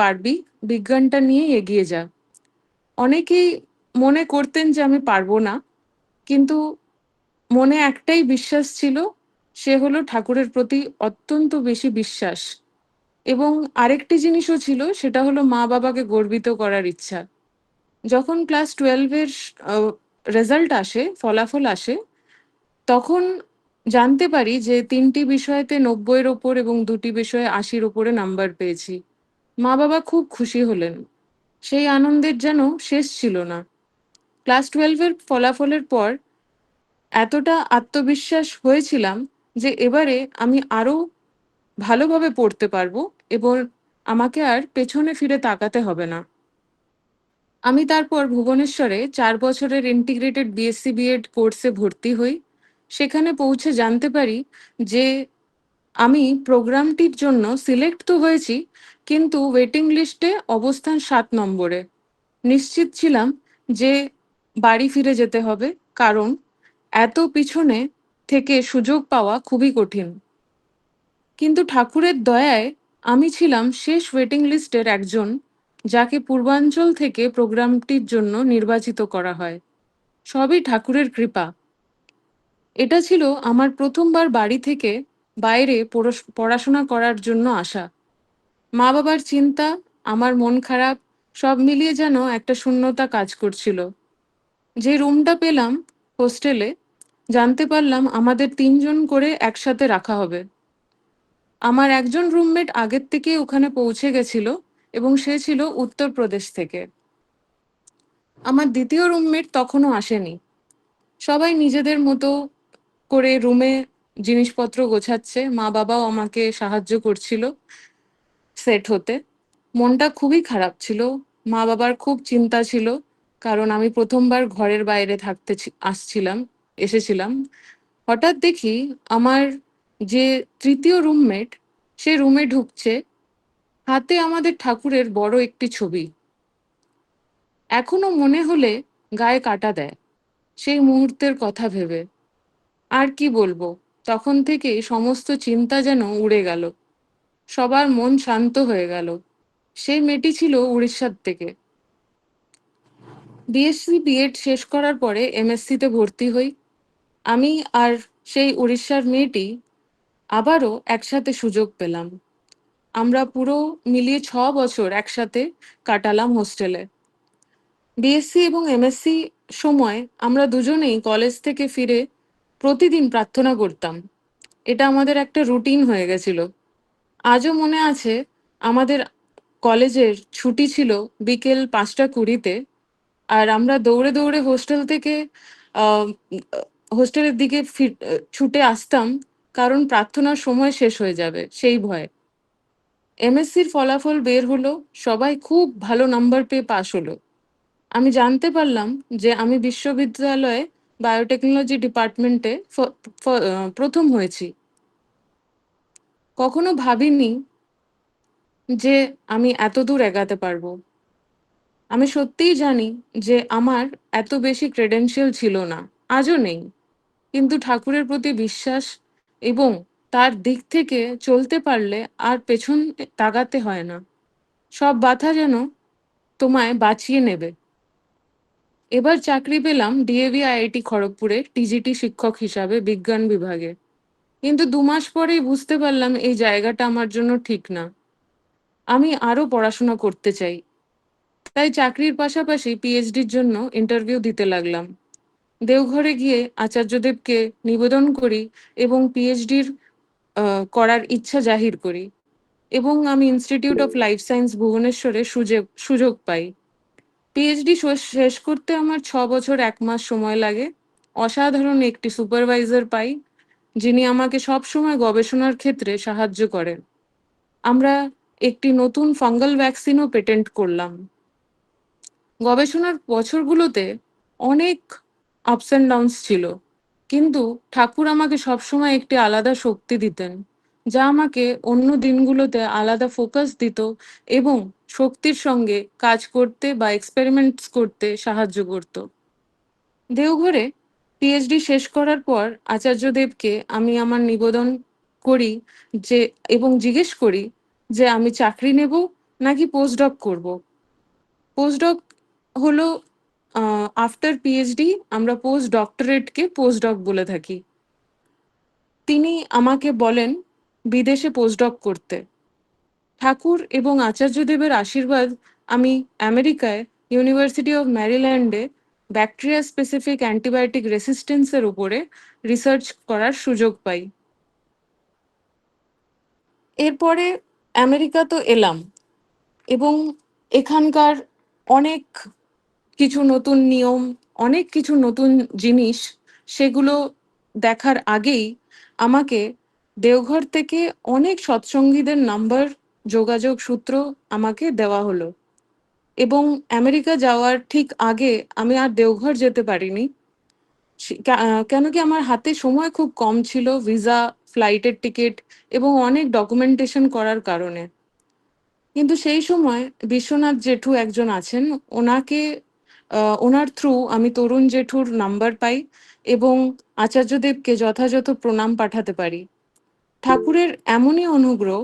পারবি, বিজ্ঞানটা নিয়েই এগিয়ে যা। অনেকেই মনে করতেন যে আমি পারব না, কিন্তু মনে একটাই বিশ্বাস ছিল, সে হলো ঠাকুরের প্রতি অত্যন্ত বেশি বিশ্বাস। এবং আরেকটি জিনিসও ছিল, সেটা হলো মা বাবাকে গর্বিত করার ইচ্ছা। যখন ক্লাস টুয়েলভের রেজাল্ট আসে, ফলাফল আসে, তখন জানতে পারি যে তিনটি বিষয়েতে নব্বইয়ের ওপর এবং দুটি বিষয়ে আশির ওপরে নাম্বার পেয়েছি। মা বাবা খুব খুশি হলেন। সেই আনন্দের যেন শেষ ছিল না। ক্লাস টুয়েলভের ফলাফলের পর এতটা আত্মবিশ্বাস হয়েছিলাম যে এবারে আমি আরও ভালোভাবে পড়তে পারব এবং আমাকে আর পেছনে ফিরে তাকাতে হবে না। আমি তারপর ভুবনেশ্বরে চার বছরের ইন্টিগ্রেটেড বিএসসি বিএড কোর্সে ভর্তি হই। সেখানে পৌঁছে জানতে পারি যে আমি প্রোগ্রামটির জন্য সিলেক্ট তো হয়েছি কিন্তু ওয়েটিং লিস্টে অবস্থান সাত নম্বরে। নিশ্চিত ছিলাম যে বাড়ি ফিরে যেতে হবে, কারণ এত পিছনে থেকে সুযোগ পাওয়া খুবই কঠিন। কিন্তু ঠাকুরের দয়ায় আমি ছিলাম শেষ ওয়েটিং লিস্টের একজন, যাকে পূর্বাঞ্চল থেকে প্রোগ্রামটির জন্য নির্বাচিত করা হয়। সবই ঠাকুরের কৃপা। এটা ছিল আমার প্রথমবার বাড়ি থেকে বাইরে পড়াশোনা করার জন্য আসা। মা বাবার চিন্তা, আমার মন খারাপ, সব মিলিয়ে যেন একটা শূন্যতা কাজ করছিল। যে রুমটা পেলাম হোস্টেলে, জানতে পারলাম আমাদের তিনজন করে একসাথে রাখা হবে। আমার একজন রুমমেট আগের থেকে ওখানে পৌঁছে গেছিল এবং সে ছিল উত্তরপ্রদেশ থেকে। আমার দ্বিতীয় রুমমেট তখনও আসেনি। সবাই নিজেদের মতো করে রুমে জিনিসপত্র গোছাচ্ছে মা বাবাও আমাকে সাহায্য করছিল। সেট হতে। মনটা খুবই খারাপ ছিল। মা বাবার খুব চিন্তা ছিল। কারণ আমি প্রথমবার ঘরের বাইরে থাকতে আসছিলাম, এসেছিলাম। হঠাৎ দেখি আমার যে তৃতীয় রুমমেট সে রুমে ঢুকছে। হাতে আমাদের ঠাকুরের বড় একটি ছবি। এখনও মনে হলে গায়ে কাটা দেয়। সেই মুহূর্তের কথা ভেবে। আর কি বলব? তখন থেকে সমস্ত চিন্তা যেন উড়ে গেল। সবার মন শান্ত হয়ে গেল। সেই মেয়েটি ছিল উড়িষ্যার থেকে। বিএসসি বিএড শেষ করার পরে এমএসসিতে ভর্তি হই। আমি আর সেই উড়িষ্যার মেয়েটি আবারও একসাথে সুযোগ পেলাম। আমরা পুরো মিলিয়ে ছ বছর একসাথে কাটালাম হোস্টেলে। বিএসসি এবং এমএসসি সময় আমরা দুজনেই কলেজ থেকে ফিরে প্রতিদিন প্রার্থনা করতাম। এটা আমাদের একটা রুটিন হয়ে গেছিল। আজও মনে আছে আমাদের কলেজের ছুটি ছিল বিকেল পাঁচটা কুড়িতে, আর আমরা দৌড়ে দৌড়ে হোস্টেল থেকে হোস্টেলের দিকে ছুটে আসতাম কারণ প্রার্থনার সময় শেষ হয়ে যাবে সেই ভয়ে। এমএসসির ফলাফল বের হলো, সবাই খুব ভালো নাম্বার পেয়ে পাশ হলো। আমি জানতে পারলাম যে আমি বিশ্ববিদ্যালয়ে বায়োটেকনোলজি ডিপার্টমেন্টে প্রথম হয়েছি। কখনো ভাবিনি যে আমি এত দূর এগাতে পারব। আমি সত্যিই জানি যে আমার এত বেশি ক্রেডেন্সিয়াল ছিল না, আজও নেই। কিন্তু ঠাকুরের প্রতি বিশ্বাস এবং তার দিক থেকে চলতে পারলে আর পেছন তাগাতে হয় না। সব বাধা যেন তোমায় বাঁচিয়ে নেবে। এবার চাকরি পেলাম ডিএভি আইআইটি খড়গপুরে টিজিটি শিক্ষক হিসাবে বিজ্ঞান বিভাগে। কিন্তু দু মাস পরেই বুঝতে পারলাম এই জায়গাটা আমার জন্য ঠিক না। আমি আরও পড়াশোনা করতে চাই। তাই চাকরির পাশাপাশি পিএইচডির জন্য ইন্টারভিউ দিতে লাগলাম। দেওঘরে গিয়ে আচার্যদেবকে নিবেদন করি এবং পিএইচডির করার ইচ্ছা জাহির করি এবং আমি ইনস্টিটিউট অফ লাইফ সায়েন্স ভুবনেশ্বরে সুযোগ সুযোগ পাই। পিএইচডি শেষ করতে আমার ছ বছর এক মাস সময় লাগে। অসাধারণ একটি সুপারভাইজার পাই। যিনি আমাকে সব সময় গবেষণার ক্ষেত্রে সাহায্য করেন। আমরা একটি নতুন ফাঙ্গাল ভ্যাকসিনও পেটেন্ট করলাম। গবেষণার বছরগুলোতে অনেক আপস অ্যান্ড ডাউনস ছিল, কিন্তু ঠাকুর আমাকে সবসময় একটি আলাদা শক্তি দিতেন, যা আমাকে অন্য দিনগুলোতে আলাদা ফোকাস দিত এবং শক্তির সঙ্গে কাজ করতে বা এক্সপেরিমেন্টস করতে সাহায্য করত। দেওঘরে পিএইচডি শেষ করার পর আচার্যদেবকে আমি আমার নিবেদন করি যে, এবং জিজ্ঞেস করি যে, আমি চাকরি নেব নাকি পোস্টডক করব? পোস্টডক হলো আফটার পিএইচডি আমরা পোস্ট ডক্টরেটকে পোস্টডক বলে থাকি। তিনি আমাকে বলেন, বিদেশে পোস্টডক করতে। ঠাকুর এবং আচার্যদেবের আশীর্বাদ আমি আমেরিকায় ইউনিভার্সিটি অফ ম্যারিল্যান্ডে ব্যাকটেরিয়া স্পেসিফিক অ্যান্টিবায়োটিক রেসিস্টেন্সের উপরে রিসার্চ করার সুযোগ পাই। এরপরে আমেরিকা তো এলাম এবং এখানকার অনেক কিছু নতুন নিয়ম, অনেক কিছু নতুন জিনিস, সেগুলো দেখার আগেই আমাকে দেওঘর থেকে অনেক সৎসঙ্গীদের নাম্বার যোগাযোগ সূত্র আমাকে দেওয়া হলো। এবং আমেরিকা যাওয়ার ঠিক আগে আমি আর দেওঘর যেতে পারিনি। কেন কি আমার হাতে সময় খুব কম ছিল ভিসা, ফ্লাইটের টিকিট এবং অনেক ডকুমেন্টেশন করার কারণে। কিন্তু সেই সময় বিশ্বনাথ জেঠু একজন আছেন, ওনাকে ওনার থ্রু আমি তরুণ জেঠুর নাম্বার পাই এবং আচার্যদেবকে যথাযথ প্রণাম পাঠাতে পারি। ঠাকুরের এমনই অনুগ্রহ,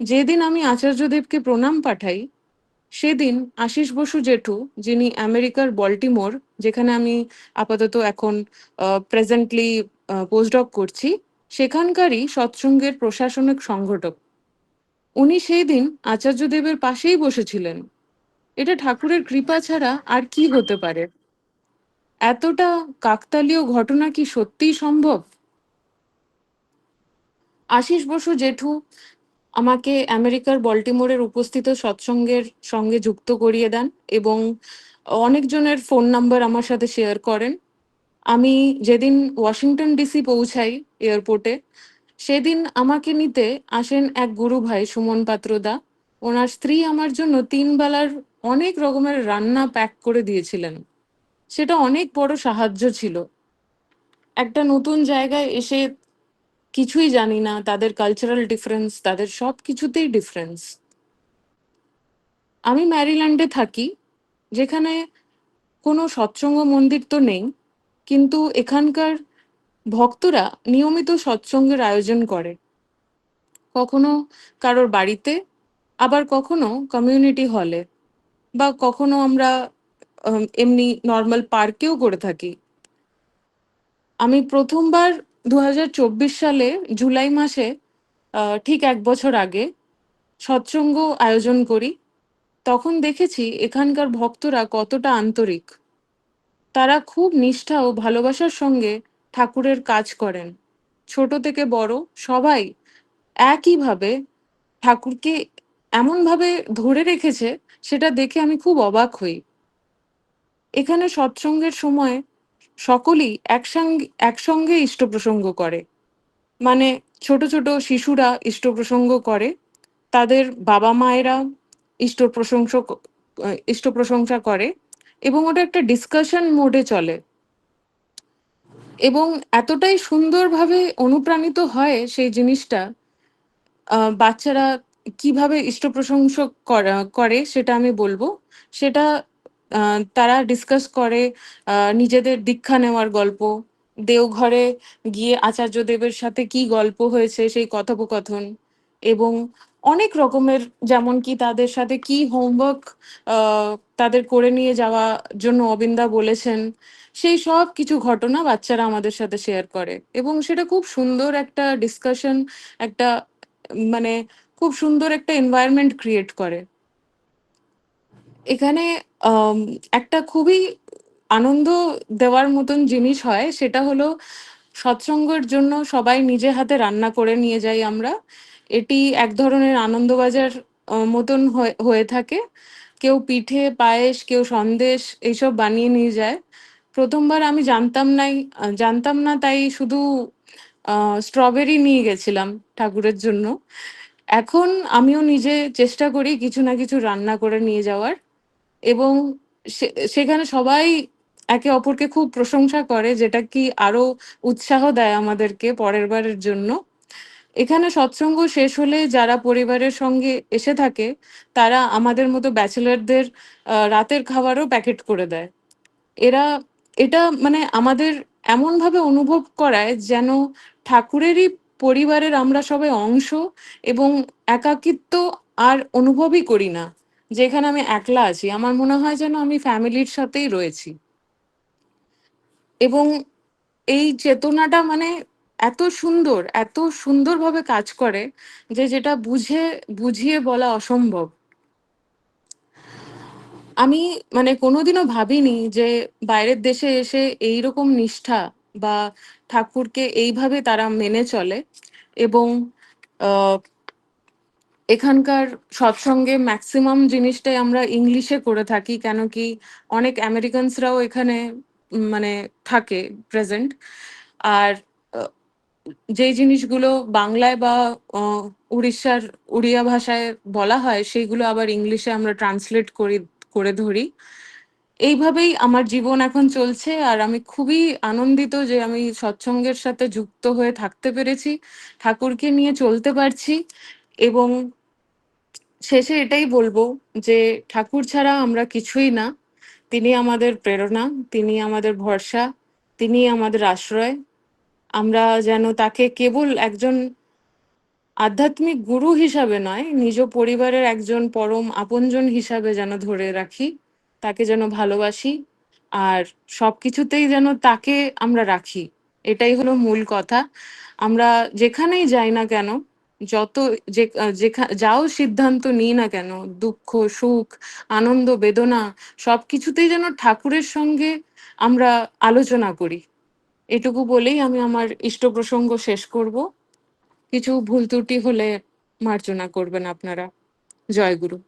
যেদিন আমি আচার্যদেবকে প্রণাম পাঠাই সেদিন আশিস বসু জেঠু, যিনি আমেরিকার বল্টিমোর, যেখানে আমি আপাতত এখন প্রেজেন্টলি পোস্টডক করছি, সেখানকারই সৎসঙ্গের প্রশাসনিক সংগঠক। উনি সেই দিন আচার্যদেবের পাশেই বসেছিলেন। এটা ঠাকুরের কৃপা ছাড়া আর কি হতে পারে? এতটা কাকতালীয় ঘটনা কি সত্যিই সম্ভব? আশিস বসু জেঠু আমাকে আমেরিকার বল্টিমোরের উপস্থিত সৎসঙ্গের সঙ্গে যুক্ত করিয়ে দেন এবং অনেকজনের ফোন নাম্বার আমার সাথে শেয়ার করেন। আমি যেদিন ওয়াশিংটন ডিসি পৌঁছাই এয়ারপোর্টে, সেদিন আমাকে নিতে আসেন এক গুরু ভাই সুমন পাত্রদা ওনার স্ত্রী আমার জন্য তিন বেলার অনেক রকমের রান্না প্যাক করে দিয়েছিলেন। সেটা অনেক বড় সাহায্য ছিল। একটা নতুন জায়গায় এসে কিছুই জানি না, তাদের কালচারাল ডিফারেন্স তাদের সব কিছুতেই ডিফারেন্স আমি ম্যারিল্যান্ডে থাকি, যেখানে কোনো সৎসঙ্গ মন্দির তো নেই, কিন্তু এখানকার ভক্তরা নিয়মিত সৎসঙ্গের আয়োজন করে। কখনো কারোর বাড়িতে, আবার কখনো কমিউনিটি হলে বা কখনো আমরা এমনি নর্মাল পার্কেও করে থাকি। আমি প্রথমবার দু হাজার চব্বিশ সালে জুলাই মাসে ঠিক এক বছর আগে সৎসঙ্গ আয়োজন করি। তখন দেখেছি এখানকার ভক্তরা কতটা আন্তরিক। তারা খুব নিষ্ঠা ও ভালোবাসার সঙ্গে ঠাকুরের কাজ করেন। ছোট থেকে বড় সবাই একইভাবে ঠাকুরকে এমনভাবে ধরে রেখেছে, সেটা দেখে আমি খুব অবাক হই। এখানে সৎসঙ্গের সময় সকলেই একসঙ্গে একসঙ্গে ইষ্ট প্রসঙ্গ করে। মানে ছোট ছোট শিশুরা ইষ্ট প্রসঙ্গ করে, তাদের বাবা মায়েরা ইষ্ট প্রশংসা ইষ্ট প্রশংসা করে এবং ওটা একটা ডিসকাশন মোডে চলে। এবং এতটাই সুন্দরভাবে অনুপ্রাণিত হয় সেই জিনিসটা বাচ্চারা কীভাবে ইষ্ট প্রশংসা করা- সেটা আমি বলব। সেটা তারা ডিসকাস করে নিজেদের দীক্ষা নেওয়ার গল্প। দেওঘরে গিয়ে আচার্য দেবের সাথে কি গল্প হয়েছে, সেই কথোপকথন এবং অনেক রকমের, যেমন কি তাদের সাথে কি হোমওয়ার্ক তাদের করে নিয়ে যাওয়া জন্য অবিন্দা বলেছেন, সেই সব কিছু ঘটনা বাচ্চারা আমাদের সাথে শেয়ার করে এবং সেটা খুব সুন্দর একটা ডিসকাশন একটা মানে খুব সুন্দর একটা এনভায়রনমেন্ট ক্রিয়েট করে। এখানে একটা খুবই আনন্দ দেওয়ার মতন জিনিস হয়, সেটা হলো সৎসঙ্গের জন্য সবাই নিজে হাতে রান্না করে নিয়ে যাই আমরা। এটি এক ধরনের আনন্দবাজার মতন হয়ে থাকে। কেউ পিঠে, পায়েস, কেউ সন্দেশ, এইসব বানিয়ে নিয়ে যায়। প্রথমবার আমি জানতাম নাই জানতাম না তাই শুধু স্ট্রবেরি নিয়ে গেছিলাম ঠাকুরের জন্য। এখন আমিও নিজে চেষ্টা করি কিছু না কিছু রান্না করে নিয়ে যাওয়ার। এবং সেখানে সবাই একে অপরকে খুব প্রশংসা করে, যেটা কি আরও উৎসাহ দেয় আমাদেরকে পরের বারের জন্য। এখানে সৎসঙ্গ শেষ হলে যারা পরিবারের সঙ্গে এসে থাকে, তারা আমাদের মতো ব্যাচেলারদের রাতের খাবারও প্যাকেট করে দেয়। এরা, এটা মানে আমাদের এমনভাবে অনুভব করায় যেন ঠাকুরেরই পরিবারের আমরা সবাই অংশ এবং একাকিত্ব আর অনুভবই করি না। যে এখানে আমি একলা আছি আমার মনে হয় যেন আমি ফ্যামিলির সাথেই রয়েছি। এবং এই চেতনাটা মানে এত সুন্দর এত সুন্দরভাবে কাজ করে যে যেটা বুঝে বুঝিয়ে বলা অসম্ভব। আমি মানে কোনোদিনও ভাবিনি যে বাইরের দেশে এসে এই রকম নিষ্ঠা বা ঠাকুরকে এইভাবে তারা মেনে চলে এবং আহ, এখানকার সৎসঙ্গে ম্যাক্সিমাম জিনিসটাই আমরা ইংলিশে করে থাকি, কেন কি অনেক আমেরিকানসরাও এখানে মানে থাকে প্রেজেন্ট আর যেই জিনিসগুলো বাংলায় বা উড়িষ্যার, উড়িয়া ভাষায় বলা হয়, সেইগুলো আবার ইংলিশে আমরা ট্রান্সলেট করি, করে ধরি। এইভাবেই আমার জীবন এখন চলছে, আর আমি খুবই আনন্দিত যে আমি সৎসঙ্গের সাথে যুক্ত হয়ে থাকতে পেরেছি, ঠাকুরকে নিয়ে চলতে পারছি, এবং শেষে এটাই বলব যে ঠাকুর ছাড়া আমরা কিছুই না। তিনি আমাদের প্রেরণা, তিনি আমাদের ভরসা, তিনি আমাদের আশ্রয়। আমরা যেন তাকে কেবল একজন আধ্যাত্মিক গুরু হিসাবে নয়, নিজ পরিবারের একজন পরম আপনজন হিসাবে যেন ধরে রাখি, তাকে যেন ভালোবাসি আর সবকিছুতেই যেন তাকে আমরা রাখি। এটাই হলো মূল কথা। আমরা যেখানেই যাই না কেন যত যাও সিদ্ধান্ত নিই না কেন, দুঃখ, সুখ, আনন্দ, বেদনা, সবকিছুতেই যেন ঠাকুরের সঙ্গে আমরা আলোচনা করি। এটুকু বলেই আমি আমার ইষ্ট প্রসঙ্গ শেষ করব। কিছু ভুল ত্রুটি হলে মার্জনা করবেন আপনারা। জয় গুরু।